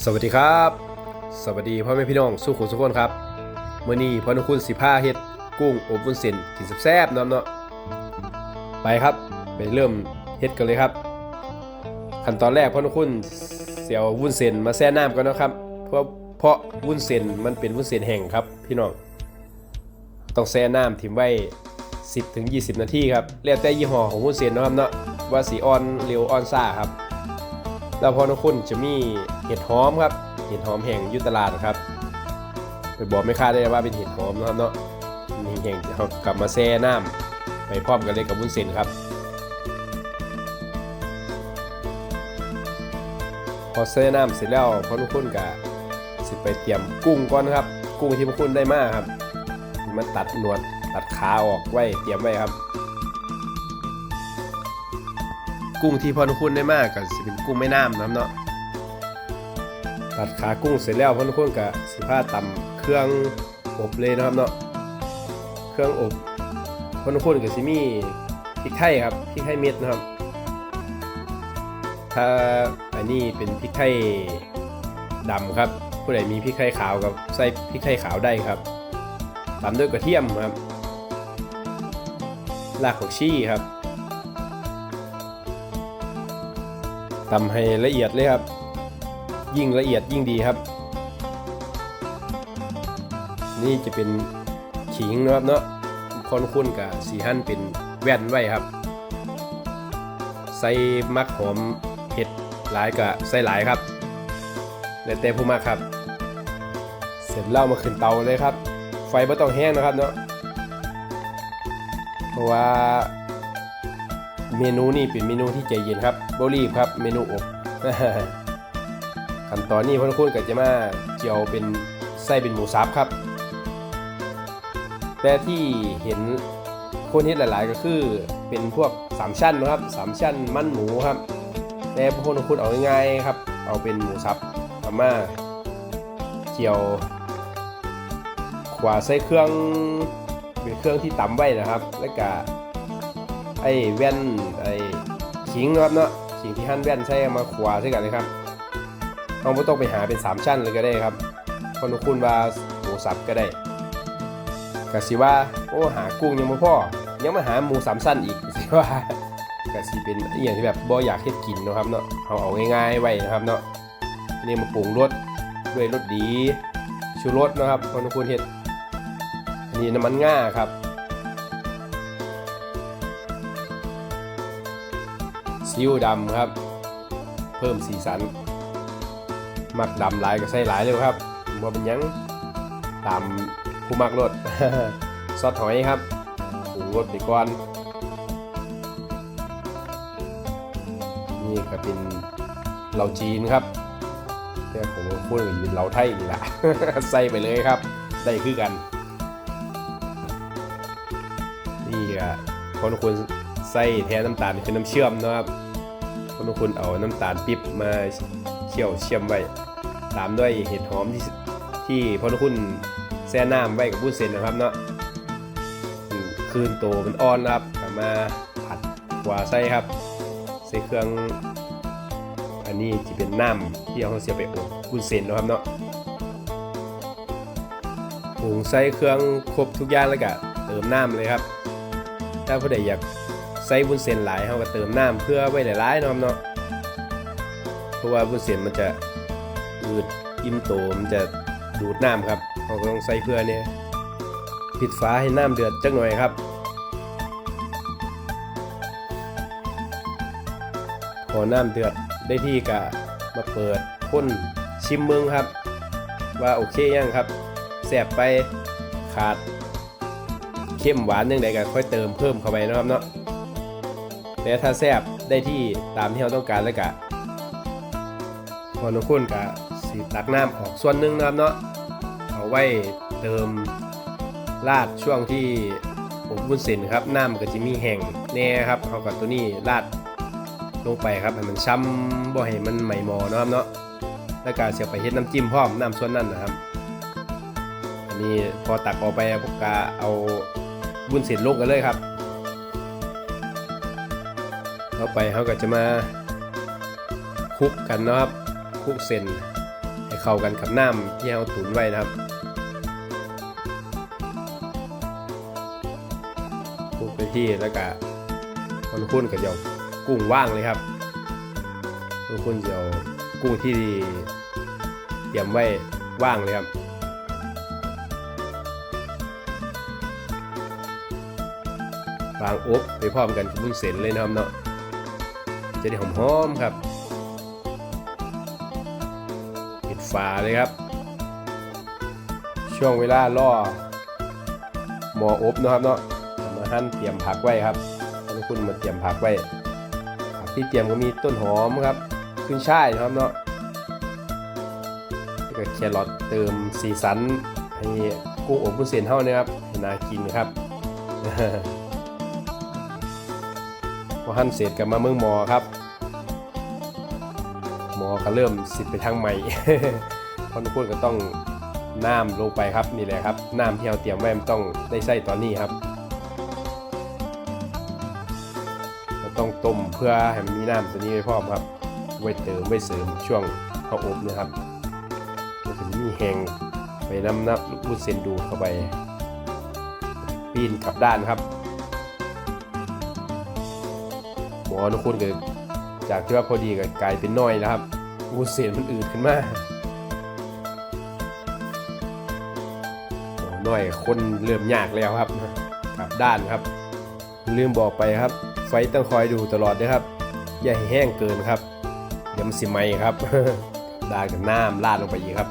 สวัสดีครับ สวัสดีพ่อแม่พี่น้องสู้ขุนสุกคนครับเมื่อนี้พ่อนุคุณสิผ้าเฮ็ดกุ้งอบวุ้นเส้นกินแซ่บๆนาะเนาะไปครับไปเริ่มเฮ็ดกันเลยครับ ขั้นตอนแรกพ่อนุคุณเสียววุ้นเส้นมาแช่น้ำก่อนนะครับ เพราะเพราะวุ้นเส้นมันเป็นวุ้นเส้นแห้งครับ พี่น้องต้องแช่น้ำทิ้งไว้ 10ถึง20 นาทีครับแล้วแต่ยี่ห้อของวุ้นเส้นนะครับเนาะว่าสีอ่อนเร็วอ่อนซ่าครับ แล้วพอน้องคุณจะมีเห็ดหอมครับเห็ดหอมแห้งยุตลาดครับไปบอกไม่ค่าได้ว่าเป็นเห็ดหอมนะครับเนาะนี่แห้งเขากลับมาแช่น้ำไปพร้อมกันเลยกับวุ้นเส้นครับ พอแช่น้ำเสร็จแล้วพอน้องคุณก็สิไปเตรียมกุ้งก่อนครับ กุ้งที่พวกคุณได้มาครับ มันตัดหนวดตัดขาออกไว้เตรียมไว้ครับ กุ้งที่พอนุคุณได้มากก็สิเป็นกุ้งแม่น้ำน้ำเนาะตัดขากุ้งเสร็จแล้วพอนุคุณก็สิพาตำเครื่องอบเลยนะครับเนาะเครื่องอบพอนุคุณก็สิมีพริกไทยครับพริกไทยเม็ดนะครับ ถ้าอันนี้เป็นพริกไทยดำครับผู้ใดมีพริกไทยขาวกับใส่พริกไทยขาวได้ครับตามด้วยกระเทียมครับรากผักชีครับ ทำให้ละเอียดเลยครับ ยิ่งละเอียดยิ่งดีครับ นี่จะเป็นขิงนะครับเนาะคนคุ้นกับสีหั่นเป็นแว่นไว้ครับ ใส่มักหอมเห็ดหลายกับใส่หลายครับแล้วแต่ผู้มากครับ เสร็จแล้วมาขึ้นเตาเลยครับ ไฟไม่ต้องแห้งนะครับเนาะเพราะว่า เมนูนี้เป็นเมนูที่ใจเย็นครับโบรีบครับ เมนูอบขั้นตอนนี้พ่อคุณก็จะมาเจียวเป็นไส้เป็นหมูสับครับ แต่ที่เห็นคนเฮ็ดหลาย ๆ ก็คือเป็นพวกสามชั้นนะครับสามชั้นมันหมูครับ แต่พวกคุณเอาง่ายๆครับ เอาเป็นหมูสับเอามาเจียวขวาใส่เครื่องเป็นเครื่องที่ตำไว้นะครับ แล้วก็ ไอ้แว่นไอ้ขิงนะครับเนาะขิงที่หั่นแว่นใช้มาขวาใช่กันเลยครับเราไม่ต้องไปหาเป็น 3 ชั้นเลยก็ได้ครับคนคุณว่าหมูสับก็ได้กะสิว่าโอ้หากุ้งยังไม่พอยังมาหาหมูสามชั้นอีกสิว่ากสิเป็นอย่างที่แบบบ่อยากเฮ็ดกินนะครับเนาะเอาเอาง่ายๆไว้นะครับเนาะนี่มาปรุงรสด้วยรสดีชูรสนะครับคนคุณเฮ็ดอันนี้น้ำมันง่าครับ ซีอิ๊วดำครับ เพิ่มสีสัน มักดำหลายก็ใส่หลายเลยครับบ่าเป็นยังตามผู้มักรสซอสหอยครับปรุงรสไปก่อนนี่ก็เป็นเหล่าจีนครับแต่ผมพูดเป็นเหล่าไทยนี่แหละใส่ไปเลยครับ ได้คือกัน นี่ก็คนควรใส่แทนน้ำตาลเป็นน้ำเชื่อมนะครับ คนควรเอาน้ำตาลปิ๊บมาเคี่ยวเชื่มไว้ ตามด้วยเห็ดหอมที่ที่พอนุคุณแช่น้ำไว้กับวุ้นเส้นนะครับเนาะอืมคืนโตมันอ่อนนะครับมาผัดกว่าใส่ครับใส่เครื่อง อันนี้จะเป็นน้ำที่เราเสียไปอบวุ้นเส้นนะครับเนาะปรุงใส่เครื่องครบทุกอย่างแล้วก็เติมน้ำเลยครับ ถ้าผู้ใดอยาก ใส่วุ้นเส้นหลายเขาก็เติมน้ำเพื่อไว้หลายๆเนาะครับเนาะเพราะว่าวุ้นเส้นมันจะอืดอิ่มโตมันจะดูดน้ำครับเขาก็ต้องใส่เพื่อเนี่ยปิดฝาให้น้ำเดือดจักหน่อยครับพอน้ำเดือดได้ที่ก็มาเปิดพ่นชิมเมืองครับ ว่าโอเคยังครับแสบไปขาดเข้มหวานยังไงก็ค่อยเติมเพิ่มเข้าไปนะครับเนาะ แต่ถ้าแซบได้ที่ตามที่เราต้องการแล้วก็พอนุคุณก็สีตักน้ำออกส่วนหนึ่งนะครับเนาะเอาไว้เติมราดช่วงที่ผมวุ้นเส้นครับน้ำก็จะมีแห้งแน่ครับเอากับตัวนี้ราดลงไปครับให้มันช้ำบ่ให้มันไหมหมอนะครับเนาะแล้วก็เสียไปเฮ็ดน้ำจิ้มพร้อมน้ำส่วนนั้นนะครับ อันนี้พอตักออกไปพวกกาเอาบุญเสร็จลงกันเลยครับ เข้าไปเขาก็จะมาคลุกกันนะครับคลุกเส้นเข้ากันกับน้ำที่เราตุ๋นไว้นะครับคลุกไปที่แล้วก็คนคุ้นกับเดียวกุ้งว่างเลยครับคนคุ้นเดียวกุ้งที่เตรียมไว้ว่างเลยครับวางอบไปพร้อมกันกับวุ้นเส้นเลยนะครับเนาะ จะได้หอมๆครับปิดฝาเลยครับ ช่วงเวลาล่อหมออบนะครับเนาะมาหั่นเตรียมผักไว้ครับให้คุณมาเตรียมผักไว้ผักที่เตรียมก็มีต้นหอมครับขึ้นช่ายนะครับเนาะแล้วก็แครอทเติมสีสันให้กุ้งอบวุ้นเส้นเท่านี้ครับน่ากินครับ อหั่นเสร็จกับมาเมืองหมอครับหมอก็เริ่มสิไปทางใหม่เพราะทุกคนก็ต้องน้ำลงไปครับนี่แหละครับน้ำที่เราเตรียมไว้มันต้องได้ใส่ตอนนี้ครับเราต้องต้มเพื่อให้มันมีน้ำตัวนี้ไว้พร้อมครับไว้เติมไว้เสริมช่วงเขาอบนะครับมันก็จะมีแห้งไปน้ำน้ำรูดเส้นดูดเข้าไป ปีนกลับด้านครับ อทุกคนก็จากที่ว่าพอดีก็กลายเป็นน้อยแล้วครับวูเสียนมันอืดขึ้นมาโอ้น้อยคนเริ่มยากแล้วครับกลับด้านครับลืมบอกไปครับ ไฟต้องคอยดูตลอดนะครับ อย่าให้แห้งเกินครับเดี๋ยวมันสิไหมครับดากับน้ำราดลงไปอีกครับ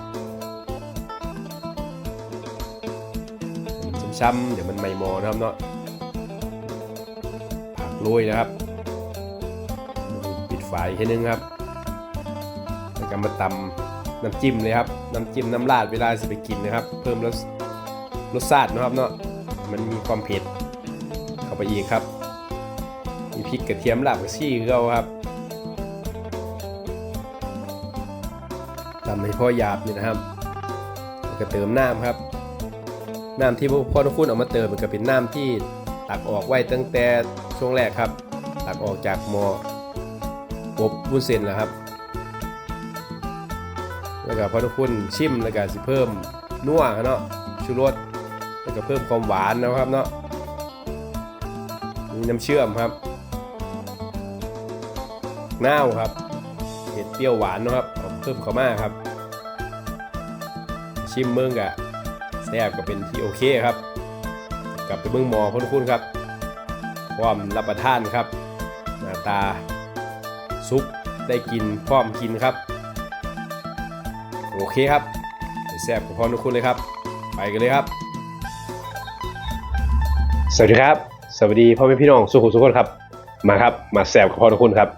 ช้ำๆเดี๋ยวมันไหมหมอนะครับเนาะผักโรยนะครับปิด ฝาอีกทีนึงครับแล้วก็มาตำน้ำจิ้มเลยครับ น้ำจิ้มน้ำราดเวลาจะไปกินนะครับ เพิ่มรสรสชาตินะครับเนาะ มันมีความเผ็ดเข้าไปอีกครับ มีพริกกระเทียมรากผักชีเข้าครับตำให้พ่อหยาบนี่นะครับแล้วก็เติมน้ำครับ น้ำที่พ่อทุกคุณเอามาเติมมันก็เป็นน้ำที่ตักออกไว้ตั้งแต่ช่วงแรกครับ ตักออกจากหม้อ บวุ้นเส้นแล้วครับ แล้วก็พอทุกคนชิมแล้วก็สิเพิ่มนัวเนาะชูรสแล้วก็เพิ่มความหวานนะครับเนาะมีน้ำเชื่อมครับน้าวครับเผ็ดเปรี้ยวหวานนะครับเพิ่มเข้ามาครับ ชิมเมืองกะแซ่บก็เป็นที่โอเคครับ กลับไปเมืองหมอพอทุกคนครับ ความรับประทานครับ หน้าตา ซุปได้กินพร้อมกินครับ โอเคครับแซ่บกับพ่อทุกคนเลยครับ ไปกันเลยครับ สวัสดีครับ สวัสดีพ่อแม่พี่น้องสุขุมสุขคนครับ มาครับมาแซ่บกับพ่อทุกคนครับ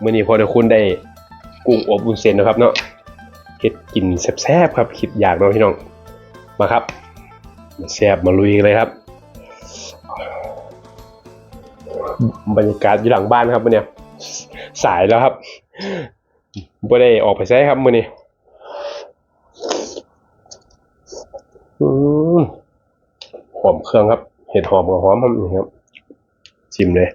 เมื่อนี้พ่อทุกคนได้กุ้งอบวุ้นเส้นนะครับเนาะเฮ็ดกินแซ่บๆครับคิดอยากเนาะพี่น้องมาครับมาแซ่บมาลุยกันเลยครับ บรรยากาศอยู่หลังบ้านครับวันเนี้ย สายแล้วครับบ่ได้ออกไปใช้ครับมือนี้หอมเครื่องครับ เห็ดหอมกับหอมครับนี่ครับชิมเลย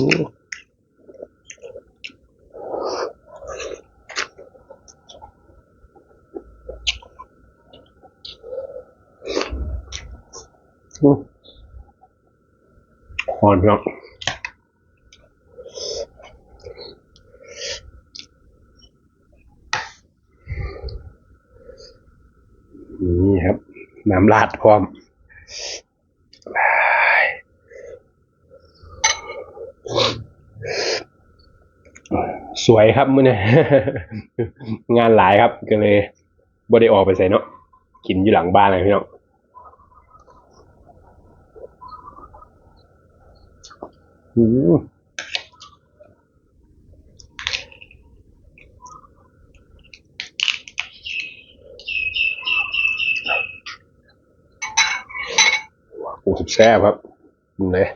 อืมอืมหอนครับนี่ครับ น้ำราดพร้อม ส วยครับมื้อนี้งานหลายครับก็เลยบ่ได้ออกไปใส่เนาะกินอยู่หลังบ้านเลยพี่น้องอืมโอ้สุดแซ่บครับนี่เลย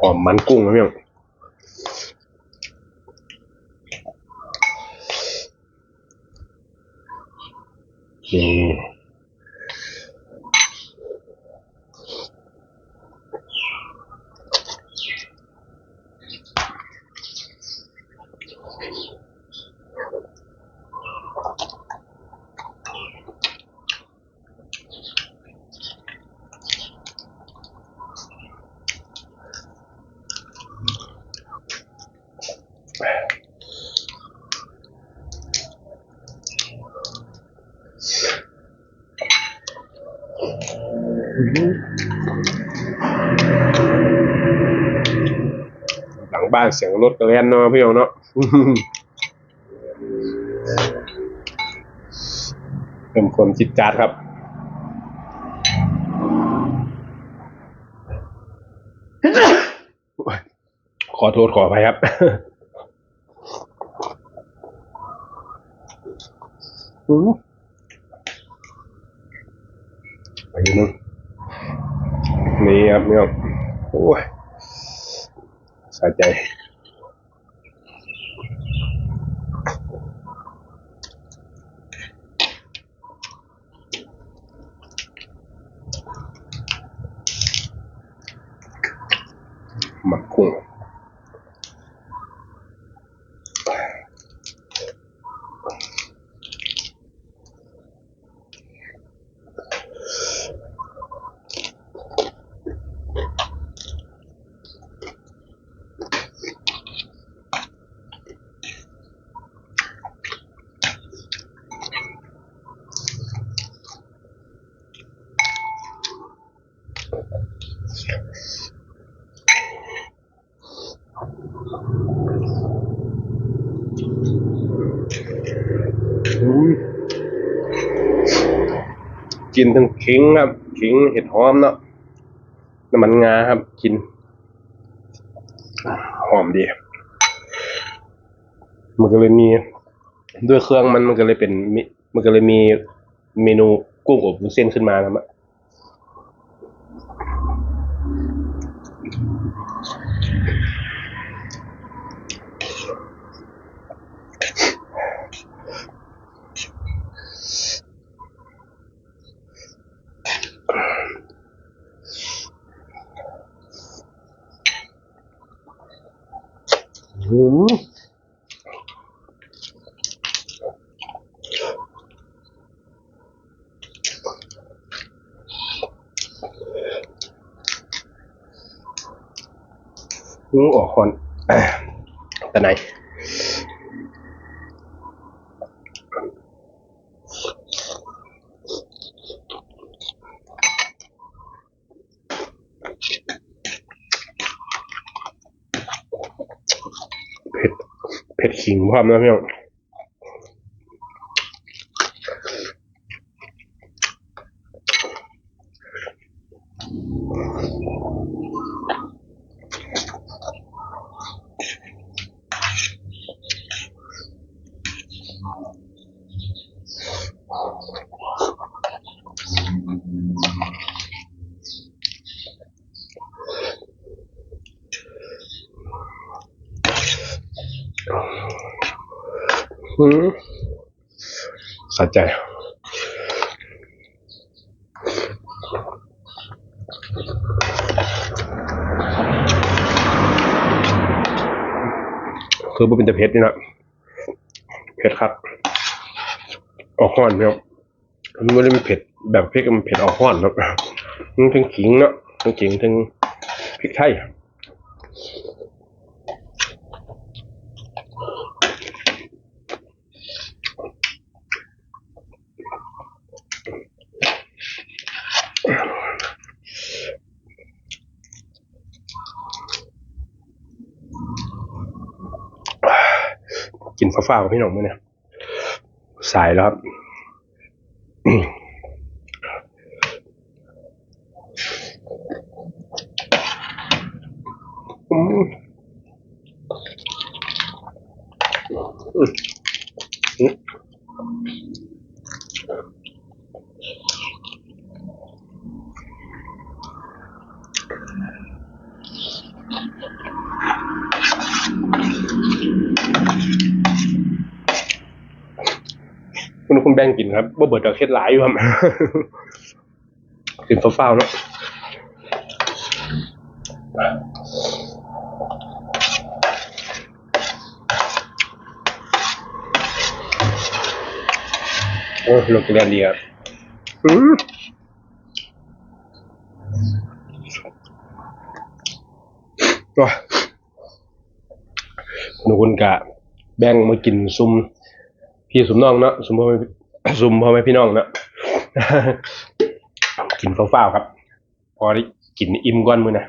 หอ มันกุ้งนะพี่น้องนี่ หลัง บ้านเสียงรถกระเล่นเนาะพี่น้องเนาะเป็นคนจิตจัดครับขอโทษขออภัยครับ อืมไปอยู่นึงนี่ครับเนี่ยโอ้ย สะ กินทั้งขิงครับขิงเห็ดหอมเนาะน้ำมันงาครับกิน หอมดี มันก็เลยมี ด้วยเครื่องมันมันก็เลยเป็น มันก็เลยมีเมนูกุ้งอบวุ้นเส้นขึ้นมาครับอะ หืมอืมออกคอน แต่ไหน เผ็ด เผ็ดขิงพร้อมนะพี่น้อง อืมสะใจ คือมันเป็นแต่เผ็ดนี่นะเผ็ดครับ ออกห้อนครับมันไม่ได้เป็นเผ็ดแบบพริกมันเผ็ดออกห้อนครับมันทั้งขิงเนาะทั้งขิงทั้งพริกไทย กินฟ้าๆกับพี่หนุ่มเนี่ยสายแล้วครับอืม บ่งกินครับบ่เบิดดอกเฮ็ดหลายอยู่ครับกินเฝ้าๆเนาะโอ้ลงกเรียนดีครับอืมว้าหนูคุณกะแบ่งมากินซุมพี่ซุมน้องเนาะซุมพ่อ ซุมพ่อแม่พี่น้องเนาะกินเฝ้าๆครับ พอได้กินอิ่มก้อนมือนะ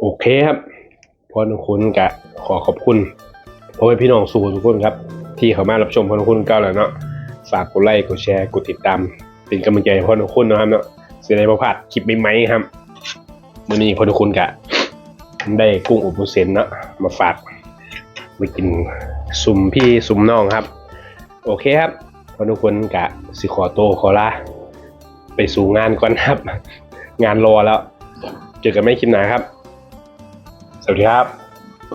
โอเคครับพอทุกคนกะขอขอบคุณพ่อแม่พี่น้องสู่ทุกคนครับ ที่เข้ามารับชมพอทุกคนก้าวแล้วเนาะฝากกดไลค์กดแชร์กดติดตามเป็นกำลังใจพอทุกคนนะครับเนาะเสียดายบ่พลาดคลิปใหม่ๆครับมื่อนี้พอทุกคนกะ ได้กุ้งอบวุ้นเส้นเนาะมาฝากไปกินซุมพี่ซุมน้องครับ โอเคครับพอทุกคนกะสิขอโตขอลาไปสู่งานก่อนครับ งานรอแล้ว เจอกันไม่คิดหนาครับ สวัสดีครับ